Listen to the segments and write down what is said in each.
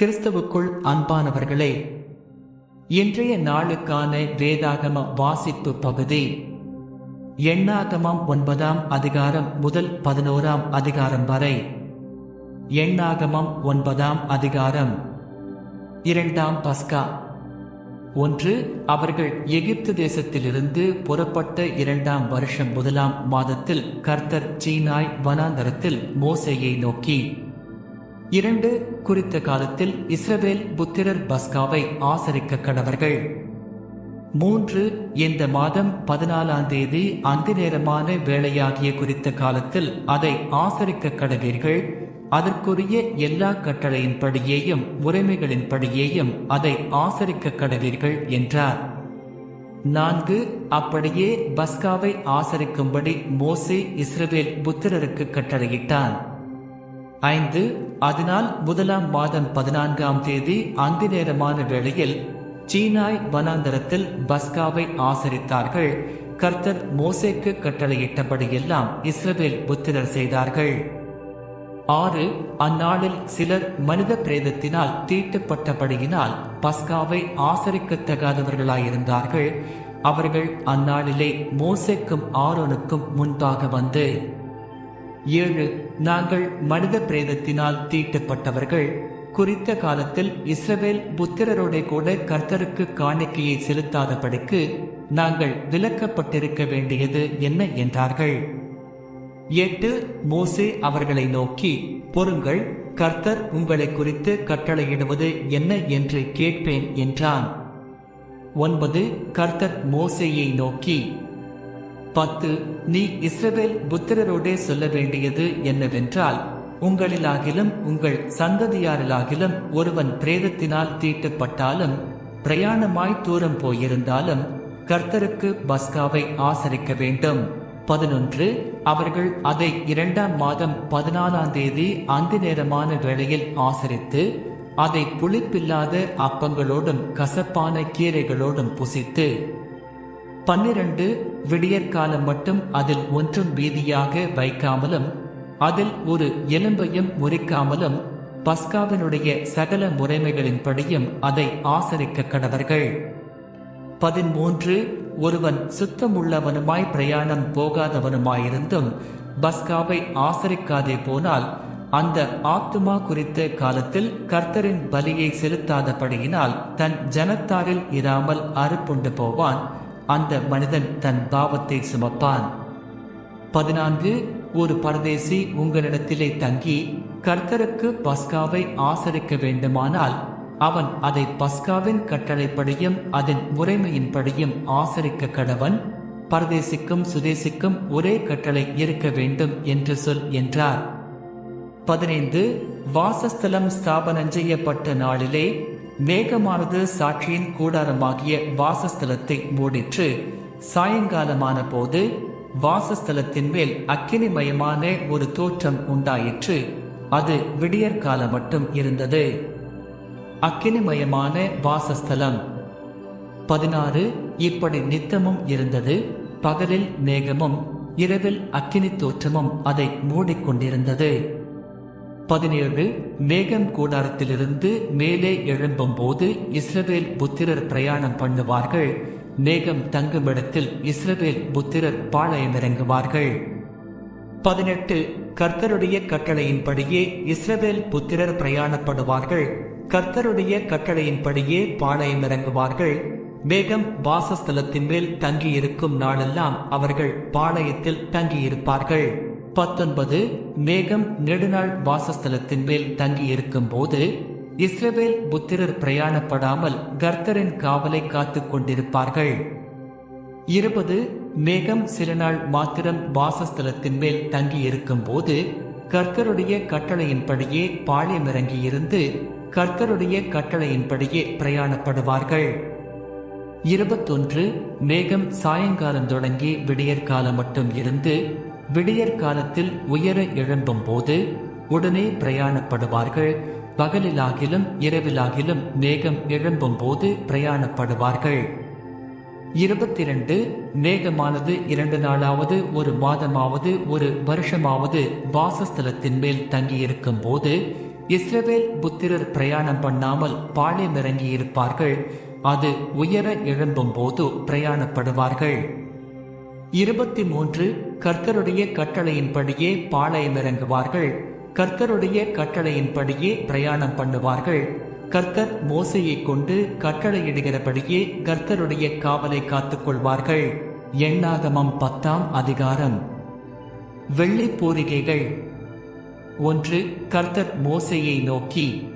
கிறிஸ்துவுக்குள் அன்பானவர்களே இன்றைய நாளுக்கான வேதாகம வாசிப்பு பகுதி எண்ணாகமம் ஒன்பதாம் அதிகாரம் முதல் பதினோராம் அதிகாரம் வரை. எண்ணாகமம் ஒன்பதாம் அதிகாரம் இரண்டாம் பஸ்கா. ஒன்று அவர்கள் எகிப்து தேசத்திலிருந்து புறப்பட்ட இரண்டாம் வருஷம் முதலாம் மாதத்தில் கர்த்தர் சீனாய் வனாந்தரத்தில் மோசையை நோக்கி இரண்டு குறித்த காலத்தில் இஸ்ரவேல் புத்திரர் பஸ்காவை ஆசரிக்க கடவர்கள் மூன்று இந்த மாதம் பதினாலாம் தேதி அந்த நேரமான வேலையாகிய குறித்த காலத்தில் அதை ஆசரிக்க கடவீர்கள். அதற்குரிய எல்லா கட்டளையின்படியேயும் முறைமைகளின்படியேயும் அதை ஆசரிக்க கடவீர்கள் என்றார். நான்கு அப்படியே பஸ்காவை ஆசரிக்கும்படி மோசே இஸ்ரவேல் புத்திரருக்கு கட்டளையிட்டான். ஐந்து அதனால் முதலாம் மாதம் பதினான்காம் தேதி அந்த நேரமான வேளையில் சீனாய் வனாந்தரத்தில் பஸ்காவை ஆசரித்தார்கள். கர்த்தர் மோசேக்கு கட்டளையிட்டபடியெல்லாம் இஸ்ரவேல் புத்திரர் செய்தார்கள். ஆறு அந்நாளில் சிலர் மனித பிரேதத்தினால் தீட்டுப்பட்டபடியினால் பஸ்காவை ஆசரிக்கத்தகாதவர்களாயிருந்தார்கள். அவர்கள் அந்நாளிலே மோசேக்கும் ஆரோனுக்கும் முன்பாக வந்து ஏழு நாங்கள் மனித பிரேதத்தினால் தீட்டப்பட்டவர்கள். குறித்த காலத்தில் இஸ்ரவேல் புத்திரரோட கூட கர்த்தருக்கு காணிக்கையை செலுத்தாதபடிக்கு நாங்கள் விலக்கப்பட்டிருக்க வேண்டியது என்ன என்றார்கள். எட்டு மோசே அவர்களை நோக்கி பொறுங்கள் கர்த்தர் உங்களை குறித்து கட்டளையிடுவது என்ன என்று கேட்பேன் என்றான். ஒன்பது கர்த்தர் மோசையை நோக்கி பத்து நீ இஸ்ரவேல் புத்திரரோடே சொல்ல வேண்டியது என்னவென்றால் உங்களிலாகிலும் உங்கள் சந்ததியாரிலாகிலும் ஒருவன் பிரேதத்தினால் தீட்டுப்பட்டாலும் பிரயாணமாய் தூரம் போயிருந்தாலும் கர்த்தருக்கு பஸ்காவை ஆசரிக்க வேண்டும். பதினொன்று அவர்கள் அதை இரண்டாம் மாதம் பதினாலாம் தேதி அந்த நேரமான வேளையில் ஆசரித்து அதை புளிப்பில்லாத அப்பங்களோடும் கசப்பான கீரைகளோடும் புசித்து பன்னிரண்டு விடியற்காலம் மட்டும் அதில் ஒன்றும் வீதியாக வைக்காமலும் அதில் ஒரு எலும்பையும் முறிக்காமலும் பஸ்காவினுடைய சகல முறைமைகளின்படியும் அதை ஆசரிக்க கடவர்கள். பதிமூன்று ஒருவன் சுத்தமுள்ளவனுமாய் பிரயாணம் போகாதவனுமாயிருந்தும் பஸ்காவை ஆசரிக்காதே போனால் அந்த ஆத்துமா குறித்த காலத்தில் கர்த்தரின் பலியை செலுத்தாதபடியினால் தன் ஜனத்தாரில் இராமல் அறுப்புண்டு போவான். அந்த மனிதன் தன் பாவத்தை சுமப்பான். பதினான்கு ஒரு பரதேசி உங்களிடத்திலே தங்கி கர்த்தருக்கு பஸ்காவை ஆசரிக்க வேண்டுமானால் அவன் அதை பஸ்காவின் கட்டளைப்படியும் அதன் முறைமையின்படியும் ஆசரிக்க கடவன் பரதேசிக்கும் சுதேசிக்கும் ஒரே கட்டளை இருக்க வேண்டும் என்று சொல் என்றார். பதினைந்து வாசஸ்தலம் ஸ்தாபனம் செய்யப்பட்ட நாளிலே மேகமானது சாட்சியின் கூடாரமாகிய வாசஸ்தலத்தை மூடிற்று. சாயங்காலமான போது வாசஸ்தலத்தின் மேல் அக்கினிமயமான ஒரு தோற்றம் உண்டாயிற்று. அது விடியற்காலம் மட்டும் இருந்தது. அக்கினிமயமான வாசஸ்தலம். பதினாறு இப்படி நித்தமும் இருந்தது. பகலில் மேகமும் இரவில் அக்கினி தோற்றமும் அதை மூடிக்கொண்டிருந்தது. பதினேழு மேகம் கூடாரத்திலிருந்து மேலே எழும்பும் போது இஸ்ரவேல் புத்திரர் பிரயாணம் பண்ணுவார்கள். மேகம் தங்குமிடத்தில் இஸ்ரவேல் புத்திரர் பாளையம் இறங்குவார்கள் பதினெட்டு கர்த்தருடைய கட்டளையின்படியே இஸ்ரவேல் புத்திரர் பிரயாணப்படுவார்கள். கர்த்தருடைய கட்டளையின்படியே பாளையம் இறங்குவார்கள் மேகம் வாசஸ்தலத்தின் மேல் தங்கியிருக்கும் நாளெல்லாம் அவர்கள் பாளையத்தில் தங்கியிருப்பார்கள். பத்தொன்பது மேகம் நெடுநாள் வாசஸ்தலத்தின் மேல் தங்கியிருக்கும் போது இஸ்ரவேல் புத்திரர் பிரயாணப்படாமல் கர்த்தரின் காவலை காத்து கொண்டிருப்பார்கள். இருபது மேகம் சில நாள் மாத்திரம் வாசஸ்தலத்தின் மேல் தங்கியிருக்கும் போது கர்த்தருடைய கட்டளையின்படியே பாளையம் இறங்கியிருந்து கர்த்தருடைய கட்டளையின்படியே பிரயாணப்படுவார்கள். இருபத்தொன்று மேகம் சாயங்காலம் தொடங்கி விடியற்காலம் மட்டும் இருந்து விடியற்காலத்தில் உயர எழும்பும் போது உடனே பிரயாணப்படுவார்கள். பகலிலாகிலும் இரவிலாகிலும் மேகம் எழும்பும் போது பிரயாணப்படுவார்கள். இருபத்தி இரண்டு மேகமானது இரண்டு நாளாவது ஒரு மாதமாவது ஒரு வருஷமாவது வாசஸ்தலத்தின் மேல் தங்கியிருக்கும் போது இஸ்ரவேல் புத்திரர் பிரயாணம் பண்ணாமல் பாளையமிறங்கி இருப்பார்கள் அது உயர எழும்பும் போது பிரயாணப்படுவார்கள். இருபத்தி மூன்று கர்த்தருடைய கட்டளையின்படியே பாளையமிறங்குவார்கள் கர்த்தருடைய கட்டளையின்படியே பிரயாணம் பண்ணுவார்கள். கர்த்தர் மோசையை கொண்டு கட்டளையிடுகிறபடியே கர்த்தருடைய காவலை காத்துக் கொள்வார்கள் எண்ணாகமம் பத்தாம் அதிகாரம். வெள்ளி பூரிகைகள். ஒன்று கர்த்தர் மோசையை நோக்கி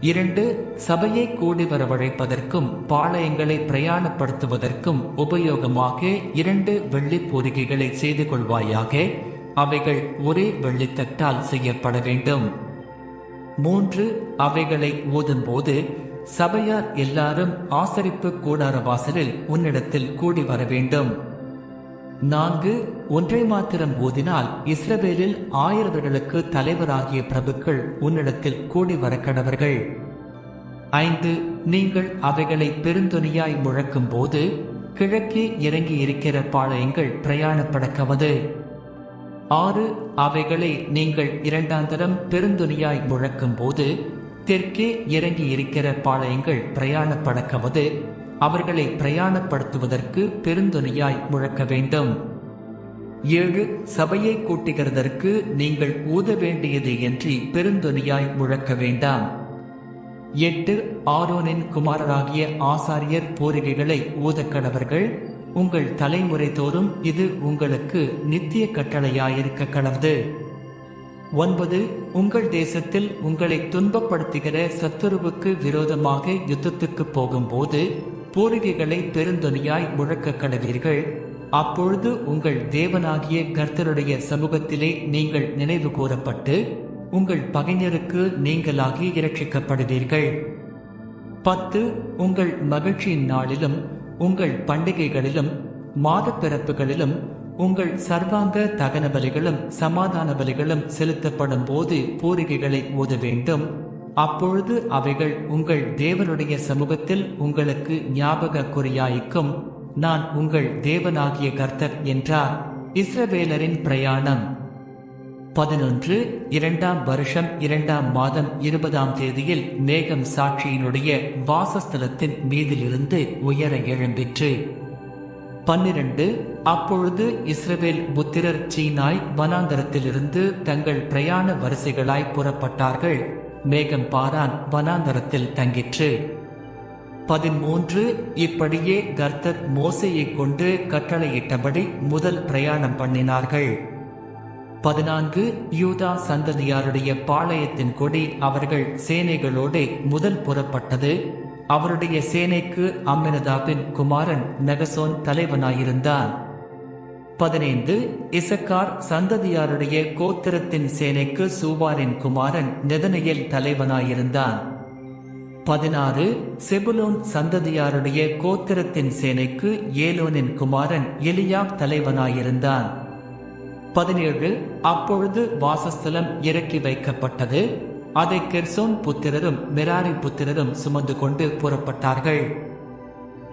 இரண்டு சபையை கூடி வரவழைப்பதற்கும் பாளையங்களை பிரயாணப்படுத்துவதற்கும் உபயோகமாக இரண்டு வெள்ளிப் பொறிகைகளை செய்து கொள்வாயாக அவைகள் ஒரே வெள்ளித்தட்டால் செய்யப்பட வேண்டும். மூன்று அவைகளை ஓதும்போது சபையார் எல்லாரும் ஆசரிப்பு கூடார வாசலில் உன்னிடத்தில் கூடி வர வேண்டும். நான்கு ஒன்றை மாத்திரம் ஓதினால் இஸ்ரவேலில் ஆயிரவர்களுக்கு தலைவராகிய பிரபுக்கள் உன்னிடத்தில் கூடி வர கடவர்கள் ஐந்து நீங்கள் அவைகளை பெருந்தொனியாய் முழக்கும் போது கிழக்கே இறங்கி இருக்கிற பாளையங்கள் பிரயாணப்படக்கவது. ஆறு அவைகளை நீங்கள் இரண்டாந்தரம் பெருந்தொனியாய் முழக்கும் போது தெற்கே இறங்கி இருக்கிற பாளையங்கள் பிரயாணப்படக்கவது. அவர்களை பிரயாணப்படுத்துவதற்கு பெருந்துணையாய் முழக்க வேண்டும். ஏழு சபையை கூட்டுகிறதற்கு நீங்கள் ஊத வேண்டியது என்று பெருந்தொனியாய் முழக்க வேண்டாம். எட்டு ஆரோனின் குமாரராகிய ஆசாரியர் போரிகைகளை ஊதக்கடவர்கள் உங்கள் தலைமுறை தோறும் இது உங்களுக்கு நித்திய கட்டளையாயிருக்க கடவுது ஒன்பது உங்கள் தேசத்தில் உங்களை துன்பப்படுத்துகிற சத்துருவுக்கு விரோதமாக யுத்தத்துக்கு போகும்போது பூரிகைகளை பெருந்தொனியாய் முழக்க கடவீர்கள். அப்பொழுது உங்கள் தேவனாகிய கர்த்தருடைய சமூகத்திலே நீங்கள் நினைவு கூறப்பட்டு உங்கள் பகைஞருக்கு நீங்களாகி இரட்சிக்கப்படுவீர்கள். பத்து உங்கள் மகிழ்ச்சியின் நாளிலும் உங்கள் பண்டிகைகளிலும் மாதப் பிறப்புகளிலும் உங்கள் சர்வாங்க தகன பலிகளும் சமாதான பலிகளும் செலுத்தப்படும் போது பூரிகைகளை ஓத வேண்டும் அப்பொழுது அவைகள் உங்கள் தேவனுடைய சமூகத்தில் உங்களுக்கு ஞாபக குறியாய்க்கும் நான் உங்கள் தேவனாகிய கர்த்தர் என்றார். இஸ்ரவேலரின் பிரயாணம். பதினொன்று இரண்டாம் வருஷம் இரண்டாம் மாதம் இருபதாம் தேதியில் மேகம் சாட்சியினுடைய வாசஸ்தலத்தின் மீதிலிருந்து உயர எழும்பிற்று. பன்னிரண்டு அப்பொழுது இஸ்ரவேல் புத்திரர் சீனாய் வனாந்தரத்திலிருந்து தங்கள் பிரயாண வரிசைகளாய் புறப்பட்டார்கள். மேகம் பாரான் வனாந்தரத்தில் தங்கிற்று. பதிமூன்று இப்படியே கர்த்தர் மோசையை கொண்டு கட்டளையிட்டபடி முதல் பிரயாணம் பண்ணினார்கள். பதினான்கு யூதா சந்ததியாருடைய பாளையத்தின் கொடி அவர்கள் சேனைகளோடு முதல் புறப்பட்டது. அவருடைய சேனைக்கு அம்மினதாபின் குமாரன் நெகசோன் தலைவனாயிருந்தான். பதினைந்து இசக்கார் சந்ததியாருடைய கோத்திரத்தின் சேனைக்கு சூவாரின் குமாரன் நெதனையில் தலைவனாயிருந்தான். பதினாறு செபுலோன் சந்ததியாருடைய கோத்திரத்தின் சேனைக்கு ஏலோனின் குமாரன் எலியாப் தலைவனாயிருந்தான். பதினேழு அப்பொழுது வாசஸ்தலம் இறக்கி வைக்கப்பட்டது. அதை கெர்சோன் புத்திரரும் மெராரி புத்திரரும் சுமந்து கொண்டு புறப்பட்டார்கள்.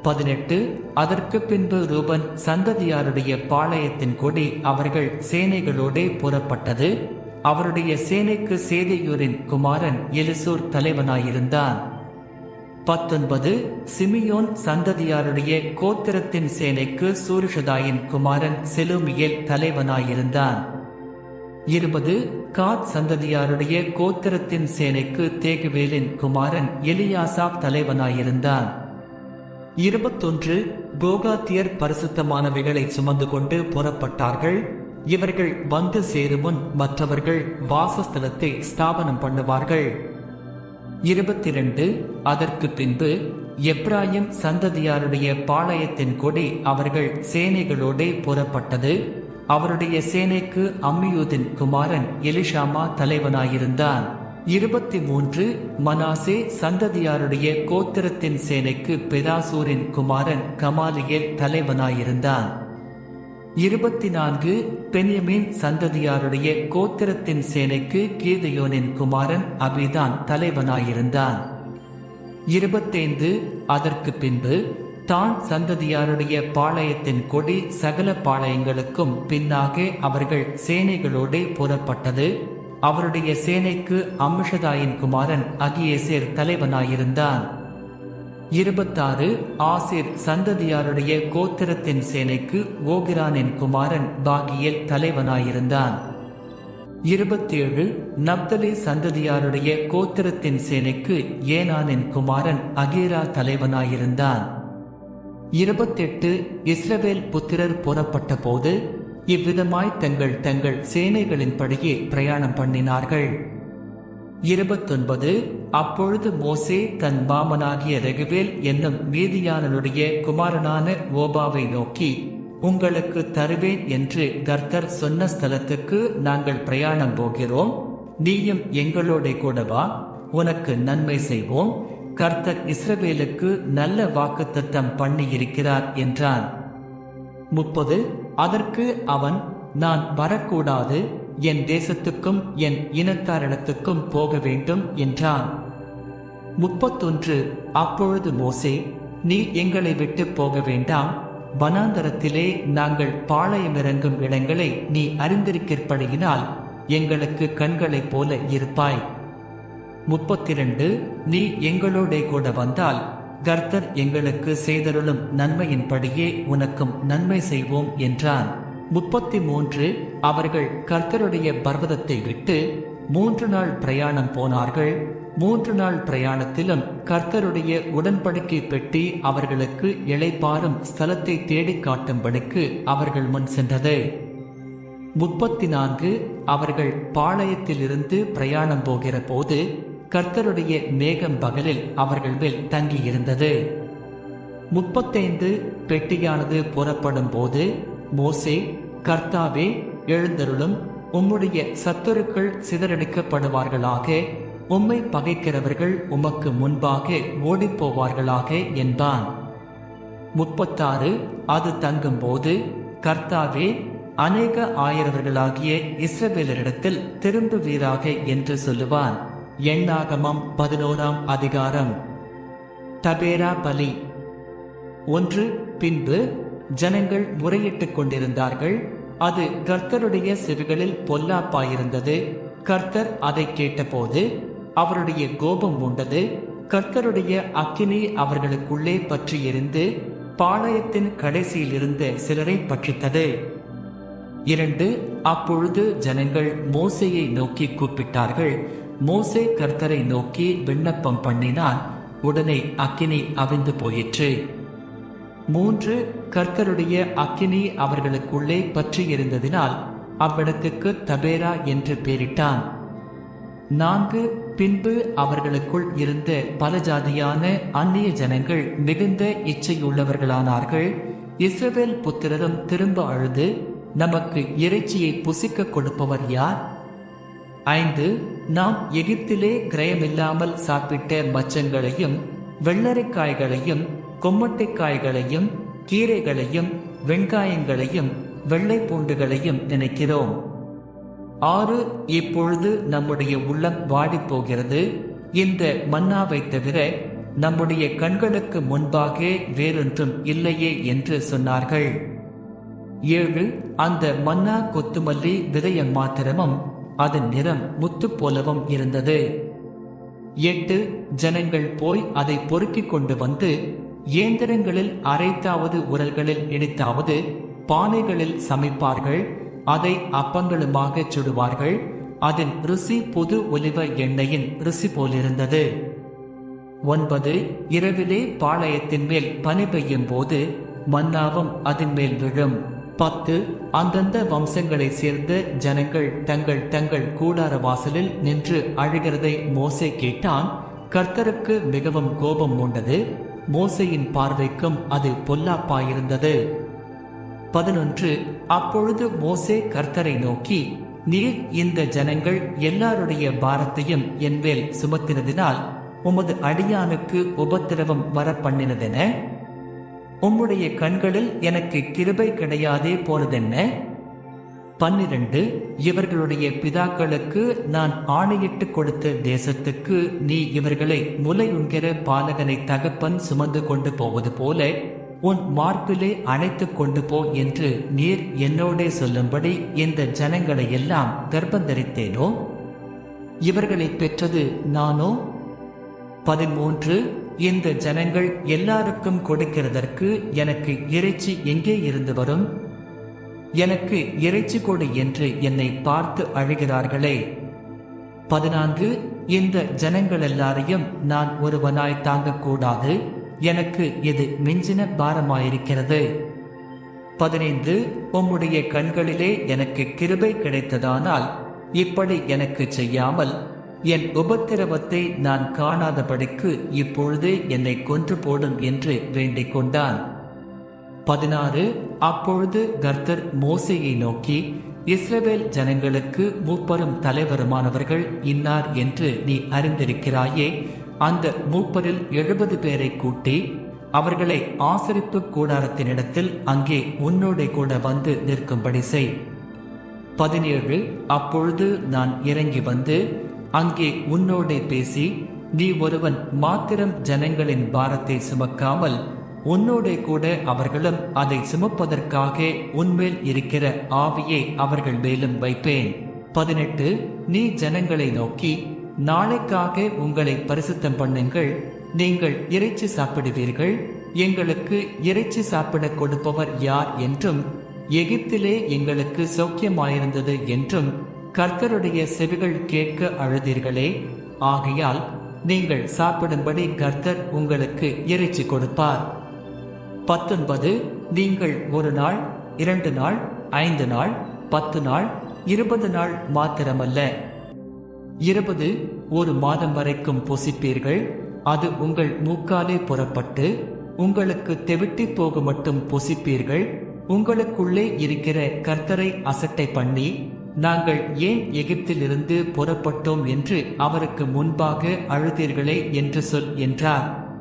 பதினெட்டு அதற்கு பின்பு ரூபன் சந்ததியாருடைய பாளையத்தின் கொடி அவர்கள் சேனைகளோடே புறப்பட்டது. அவருடைய சேனைக்கு சேதையூரின் குமாரன் எலிசூர் தலைவனாயிருந்தான். பத்தொன்பது சிமியோன் சந்ததியாருடைய கோத்திரத்தின் சேனைக்கு சூரிஷதாயின் குமாரன் செலுமியேல் தலைவனாயிருந்தான். இருபது காத் சந்ததியாருடைய கோத்திரத்தின் சேனைக்கு தேகுவேலின் குமாரன் எலியாசாப் தலைவனாயிருந்தான். இருபத்தொன்று கோகாத்தியர் பரிசுத்தமானவைகளை சுமந்து கொண்டு புறப்பட்டார்கள். இவர்கள் வந்து சேருமுன் மற்றவர்கள் வாசஸ்தலத்தை ஸ்தாபனம் பண்ணுவார்கள். இருபத்தி ரெண்டு அதற்கு பின்பு எப்ராயிம் சந்ததியாருடைய பாளையத்தின் கொடி அவர்கள் சேனைகளோடே புறப்பட்டது. அவருடைய சேனைக்கு அம்மியூதின் குமாரன் எலிஷாமா தலைவனாயிருந்தான். இருபத்தி மூன்று மனாசே சந்ததியாருடைய கோத்திரத்தின் சேனைக்கு பெதாசூரின் குமாரன் கமாலியேல் தலைவனாயிருந்தான். இருபத்தி நான்கு பென்யமின் சந்ததியாருடைய கோத்திரத்தின் சேனைக்கு கீதையோனின் குமாரன் அபிதான் தலைவனாயிருந்தான். இருபத்தைந்து அதற்கு பின்பு தான் சந்ததியாருடைய பாளையத்தின் கொடி சகல பாளையங்களுக்கும் பின்னாக அவர்கள் சேனைகளோடு புறப்பட்டது அவருடைய சேனைக்கு அம்மிஷதாயின் குமாரன் அகியேசேர் தலைவனாயிருந்தான். இருபத்தாறு ஆசிர் சந்ததியாருடைய கோத்திரத்தின் சேனைக்கு ஓகிரானின் குமாரன் பாகியேல் தலைவனாயிருந்தான். இருபத்தேழு நப்தலி சந்ததியாருடைய கோத்திரத்தின் சேனைக்கு ஏனானின் குமாரன் அகீரா தலைவனாயிருந்தான். இருபத்தெட்டு இஸ்ரவேல் புத்திரர் புறப்பட்ட போது இவ்விதமாய் தங்கள் தங்கள் சேனைகளின்படியே பிரயாணம் பண்ணினார்கள். இருபத்தொன்பது அப்பொழுது மோசே தன் மாமனாகிய ரெகுவேல் என்னும் மீதியானனுடைய குமாரனான ஓபாவை நோக்கி உங்களுக்கு தருவேன் என்று கர்த்தர் சொன்ன ஸ்தலத்துக்கு நாங்கள் பிரயாணம் போகிறோம். நீயும் எங்களோட கூடவா உனக்கு நன்மை செய்வோம். கர்த்தர் இஸ்ரவேலுக்கு நல்ல வாக்குத்தத்தம் பண்ணி இருக்கிறார் என்றான். முப்பது அதற்கு அவன் நான் வரக்கூடாது என் தேசத்துக்கும் என் இனத்தாரிடத்துக்கும் போக வேண்டும் என்றான். முப்பத்தொன்று அப்பொழுது மோசே நீ எங்களை விட்டு போக வேண்டாம். வனாந்தரத்திலே நாங்கள் பாளையமிறங்கும் இடங்களை நீ அறிந்திருக்கிறபடியினால் எங்களுக்கு கண்களைப் போல இருப்பாய். முப்பத்திரண்டு நீ எங்களோட கூட வந்தால் கர்த்தர் எங்களுக்கு செய்தருளும் நன்மையின்படியே உனக்கும் நன்மை செய்வோம் என்றான். முப்பத்தி மூன்று அவர்கள் கர்த்தருடைய பர்வதத்தை விட்டு மூன்று நாள் பிரயாணம் போனார்கள். மூன்று நாள் பிரயாணத்திலும் கர்த்தருடைய உடன்படிக்கை பெட்டி அவர்களுக்கு இளைப்பாறும் ஸ்தலத்தை தேடிக் காட்டும்படிக்கு அவர்கள் முன் சென்றது. முப்பத்தி நான்கு அவர்கள் பாளையத்திலிருந்து பிரயாணம் போகிற போது கர்த்தருடைய மேகம் பகலில் அவர்கள் மேல் தங்கியிருந்தது. முப்பத்தைந்து பெட்டியானது புறப்படும் போது மோசே கர்த்தாவே எழுந்தருளும். உம்முடைய சத்துருக்கள் சிதறடிக்கப்படுவார்களாக. உம்மை பகைக்கிறவர்கள் உமக்கு முன்பாக ஓடிப்போவார்களாக என்பான். முப்பத்தாறு அது தங்கும்போது கர்த்தாவே அநேக ஆயிரவர்களாகிய இஸ்ரவேலரிடத்தில் திரும்புவீராக என்று சொல்லுவான். எண்ணாகமம் பதினோராம் அதிகாரம். தபேரா பலி. ஒன்று பின்பு ஜனங்கள் முறையிட்டுக் கொண்டிருந்தார்கள். அது கர்த்தருடைய சிறுகளில் பொல்லாப்பாயிருந்தது. கர்த்தர் அதை கேட்டபோது அவருடைய கோபம் உண்டது. கர்த்தருடைய அக்கினி அவர்களுக்குள்ளே பற்றி எரிந்து பாளையத்தின் கடைசியில் இருந்த சிலரை பற்றித்தது. இரண்டு அப்பொழுது ஜனங்கள் மோசையை நோக்கி கூப்பிட்டார்கள். மோசே கர்த்தரை நோக்கி விண்ணப்பம் பண்ணினான் உடனே அக்கினி அவிந்து போயிற்று. மூன்று கர்த்தருடைய அக்கினி அவர்களுக்குள்ளே பற்றி இருந்ததினால் அவ்விடத்துக்கு தபேரா என்று பெயரிட்டான். நான்கு பின்பு அவர்களுக்குள் இருந்த பல ஜாதியான அந்நிய ஜனங்கள் மிகுந்த இச்சையுள்ளவர்களானார்கள். இஸ்ரவேல் புத்திரரும் திரும்ப அழுது நமக்கு இறைச்சியை புசிக்க கொடுப்பவர் யார்? ஐந்து நாம் எகிப்திலே கிரயமில்லாமல் சாப்பிட்ட மச்சங்களையும் வெள்ளரிக்காய்களையும் கொம்மட்டைக்காய்களையும் கீரைகளையும் வெங்காயங்களையும் வெள்ளை பூண்டுகளையும் நினைக்கிறோம். ஆறு இப்பொழுது நம்முடைய உள்ளம் வாடிப்போகிறது. இந்த மன்னாவை தவிர நம்முடைய கண்களுக்கு முன்பாக வேறொன்றும் இல்லையே என்று சொன்னார்கள். ஏழு அந்த மன்னா கொத்துமல்லி விதயம் மாத்திரமும் அதன் நிறம் முத்து போலவும் இருந்தது. எட்டு ஜனங்கள் போய் அதை பொறுக்கிக் கொண்டு வந்து இயந்திரங்களில் அரைத்தாவது உரல்களில் இணைத்தாவது பானைகளில் சமைப்பார்கள் அதை அப்பங்களுமாக சுடுவார்கள் அதன் ருசி புது ஒலிவ எண்ணெயின் ருசி போலிருந்தது. ஒன்பது இரவிலே பாளையத்தின் மேல் பனி பெய்யும் போது மன்னாவும் அதன் மேல் விழும். பத்து அந்தந்த வம்சங்களை சேர்ந்த ஜனங்கள் தங்கள் தங்கள் கூடார வாசலில் நின்று அழுகிறதை மோசே கேட்டான். கர்த்தருக்கு மிகவும் கோபம் உண்டது மோசையின் பார்வைக்கும் அது பொல்லாப்பாயிருந்தது. பதினொன்று அப்பொழுது மோசே கர்த்தரை நோக்கி நீர் இந்த ஜனங்கள் எல்லாருடைய பாரத்தையும் என்மேல் சுமத்தினதினால் உமது அடியானுக்கு உபத்திரவம் வர பண்ணினதென உம்முடைய கண்களில் எனக்கு கிருபை கிடையாதே போனதென்ன பன்னிரண்டு இவர்களுடைய பிதாக்களுக்கு நான் ஆணையிட்டு கொடுத்த தேசத்துக்கு நீ இவர்களை முலையுண்கிற பாலகனை தகப்பன் சுமந்து கொண்டு போவது போல உன் மார்பிலே அணைத்து கொண்டு போ என்று நீர் என்னோடே சொல்லும்படி இந்த ஜனங்களை எல்லாம் கர்ப்பந்தரித்தேனோ? இவர்களை பெற்றது நானோ? பதிமூன்று இந்த ஜனங்கள் எல்லாருக்கும் கொடுக்கிறதற்கு எனக்கு இறைச்சி எங்கே இருந்து வரும்? எனக்கு இறைச்சி கொடு என்று என்னை பார்த்து அழுகிறார்களே. பதினான்கு இந்த ஜனங்கள் எல்லாரையும் நான் ஒருவனாய் தாங்கக்கூடாது. எனக்கு இது மிஞ்சின பாரமாயிருக்கிறது. பதினைந்து உம்முடைய கண்களிலே எனக்கு கிருபை கிடைத்ததானால் இப்படி எனக்கு செய்யாமல் என் உபத்திரவத்தை நான் காணாதபடிக்கு இப்பொழுது என்னை கொன்று போடும் என்று வேண்டிக் கொண்டான். பதினாறு. அப்பொழுது கர்த்தர் மோசையை நோக்கி இஸ்ரவேல் ஜனங்களுக்கு மூப்பரும் தலைவருமானவர்கள் இன்னார் என்று நீ அறிந்திருக்கிறாயே அந்த மூப்பரில் எழுபது பேரை கூட்டி அவர்களை ஆசரிப்பு கூடாரத்தினிடத்தில் அங்கே உன்னோட கூட வந்து நிற்கும்படி செய். பதினேழு. அப்பொழுது நான் இறங்கி வந்து அங்கே உன்னோடே பேசி நீ ஒருவன் மாத்திரம் ஜனங்களின் பாரத்தை சுமக்காமல் உன்னோடே கூட அவர்களும் அதை சுமப்பதற்காக உன்மேல் இருக்கிற ஆவியை அவர்கள் மேலும் வைப்பேன். பதினெட்டு நீ ஜனங்களை நோக்கி நாளைக்காக உங்களை பரிசுத்தம் பண்ணுங்கள் நீங்கள் இறைச்சி சாப்பிடுவீர்கள் எங்களுக்கு இறைச்சி சாப்பிட கொடுப்பவர் யார் என்றும் எகிப்திலே எங்களுக்கு சௌக்கியமாயிருந்தது என்றும் கர்த்தருடைய செவிகள் கேட்க அழுதீர்களே. ஆகையால் நீங்கள் சாப்பிடும்படி கர்த்தர் உங்களுக்கு இறைச்சி கொடுப்பார். பத்தொன்பது நீங்கள் ஒரு நாள் இரண்டு நாள் ஐந்து நாள் பத்து நாள் இருபது நாள் மாத்திரமல்ல. இருபது ஒரு மாதம் வரைக்கும் பொசிப்பீர்கள். அது உங்கள் மூக்காலே புறப்பட்டு உங்களுக்கு தெவிட்டி போக மட்டும் பொசிப்பீர்கள். உங்களுக்குள்ளே இருக்கிற கர்த்தரை அசட்டை பண்ணி நாங்கள் ஏன் எகிப்திலிருந்து புறப்பட்டோம் என்று அவருக்கு முன்பாக அழுதீர்களே என்று சொல் என்றார்.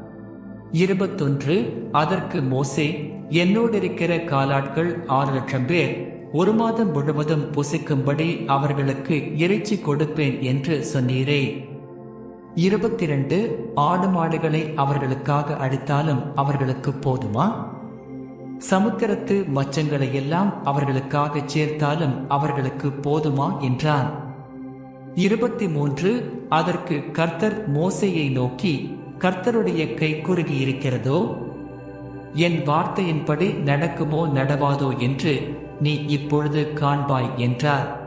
இருபத்தொன்று அதற்கு மோசே என்னோடு இருக்கிற காலாட்கள் ஆறு லட்சம் பேர். ஒரு மாதம் முழுவதும் புசிக்கும்படி அவர்களுக்கு இறைச்சி கொடுப்பேன் என்று சொன்னீரே. இருபத்தி ரெண்டு ஆடு மாடுகளை அவர்களுக்காக அடித்தாலும் அவர்களுக்கு போதுமா? சமுத்திரத்து மச்சங்களை எல்லாம் அவர்களுக்காக சேர்த்தாலும் அவர்களுக்கு போதுமா என்றான். இருபத்தி மூன்று அதற்கு கர்த்தர் மோசையை நோக்கி கர்த்தருடைய கை குறுகி இருக்கிறதோ? என் வார்த்தையின்படி நடக்குமோ நடவாதோ என்று நீ இப்பொழுது காண்பாய் என்றார்.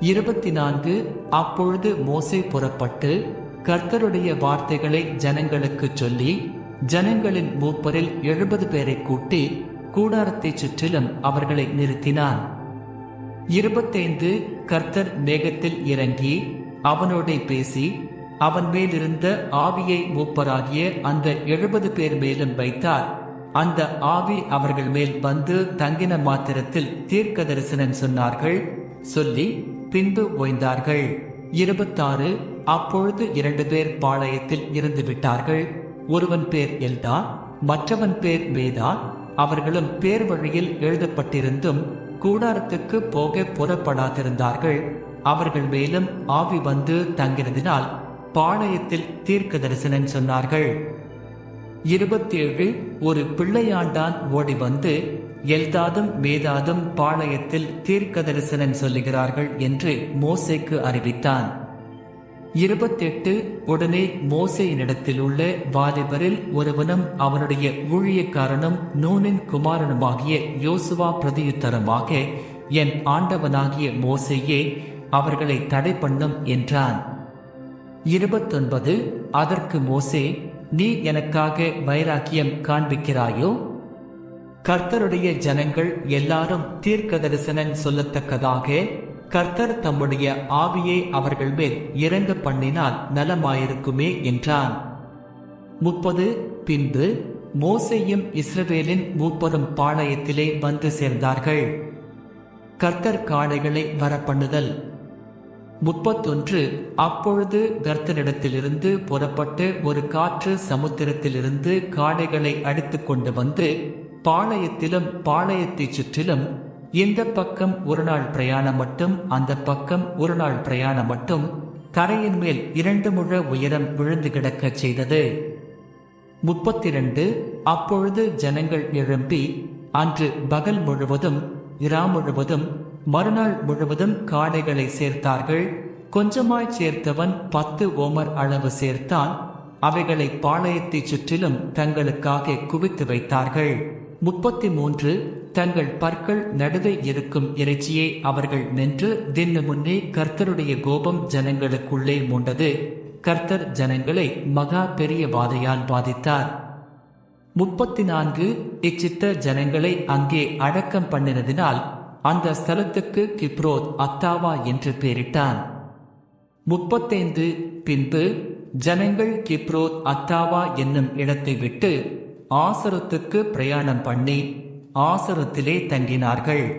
இருபத்தி நான்கு அப்பொழுது மோசை புறப்பட்டு கர்த்தருடைய வார்த்தைகளை ஜனங்களுக்கு சொல்லி ஜனங்களின் மூப்பரில் எழுபது பேரை கூட்டி கூடாரத்தைச் சுற்றிலும் அவர்களை நிறுத்தினான். இருபத்தைந்து கர்த்தர் மேகத்தில் இறங்கி அவனோடே பேசி அவன் மேலிருந்த ஆவியை மூப்பராகிய அந்த எழுபது பேர் மேலும் வைத்தார். அந்த ஆவி அவர்கள் மேல் வந்து தங்கின மாத்திரத்தில் தீர்க்க தரிசனம் சொன்னார்கள் சொல்லி பின்பு ஓய்ந்தார்கள். இருபத்தாறு அப்பொழுது இரண்டு பேர் பாளையத்தில் இருந்து விட்டார்கள் ஒருவன் பேர் எல்தா மற்றவன் பேர் வேதா. அவர்களும் பேர் வழியில் எழுதப்பட்டிருந்தும் கூடாரத்துக்கு போக புறப்படாதிருந்தார்கள். அவர்கள் மேலும் ஆவி வந்து தங்கினதினால் பாளையத்தில் தீர்க்க தரிசனம் சொன்னார்கள். இருபத்தேழு ஒரு பிள்ளையாண்டான் ஓடி வந்து எல்தாதும் மேதாதும் பாளையத்தில் தீர்க்க தரிசனம் சொல்லுகிறார்கள் என்று மோசேக்கு அறிவித்தான். இருபத்தெட்டு உடனே மோசையினிடத்தில் உள்ள வாலிபரில் ஒருவனும் அவனுடைய ஊழியக்காரனும் நூனின் குமாரனுமாகிய யோசுவா பிரதியுத்தரமாக என் ஆண்டவனாகிய மோசையே அவர்களை தடை பண்ணும் என்றான். இருபத்தொன்பது அதற்கு மோசே நீ எனக்காக வைராக்கியம் காண்பிக்கிறாயோ? கர்த்தருடைய ஜனங்கள் எல்லாரும் தீர்க்க தரிசனம் சொல்லத்தக்கதாக கர்த்தர் தம்முடைய ஆவியை அவர்கள் மேல் இறங்க பண்ணினால் நலமாயிருக்குமே என்றான். முப்பது பின்பு மோசையும் இஸ்ரவேலின் மூப்பரும் பாளையத்திலே வந்து சேர்ந்தார்கள். கர்த்தர் காளைகளை வரப்பண்ணுதல். முப்பத்தொன்று அப்பொழுது கர்த்தனிடத்திலிருந்து புறப்பட்டு ஒரு காற்று சமுத்திரத்திலிருந்து காடைகளை அடித்துக்கொண்டு வந்து பாளையத்திலும் பாளையத்தைச் சுற்றிலும் இந்த பக்கம் ஒரு நாள் பிரயாணம் மட்டும் அந்த பக்கம் ஒரு நாள் பிரயாணம் மட்டும் கரையின் மேல் இரண்டு முழ உயரம் விழுந்து கிடக்கச் செய்தது. முப்பத்தி ரெண்டு அப்பொழுது ஜனங்கள் எழும்பி அன்று பகல் முழுவதும் இரா முழுவதும் மறுநாள் முழுவதும் காடைகளை சேர்த்தார்கள். கொஞ்சமாய் சேர்த்தவன் பத்து ஓமர் அளவு சேர்த்தான். அவைகளை பாளையத்தைச் சுற்றிலும் தங்களுக்காக குவித்து வைத்தார்கள். முப்பத்தி மூன்று தங்கள் பற்கள் நடுவே இருக்கும் இறைச்சியை அவர்கள் நின்று தின்னு முன்னே கர்த்தருடைய கோபம் ஜனங்களுக்குள்ளே மூண்டது. கர்த்தர் ஜனங்களை மகா பெரிய வாதையால் பாதித்தார். முப்பத்தி நான்கு இச்சித்த ஜனங்களை அங்கே அடக்கம் பண்ணினதினால் அந்த ஸ்தலத்துக்கு கிப்ரோத் அத்தாவா என்று பெயரிட்டான். முப்பத்தைந்து பின்பு ஜனங்கள் கிப்ரோத் அத்தாவா என்னும் இடத்தை விட்டு ஆசரத்துக்கு பிரயாணம் பண்ணி ஆசரத்திலே தங்கினார்கள்.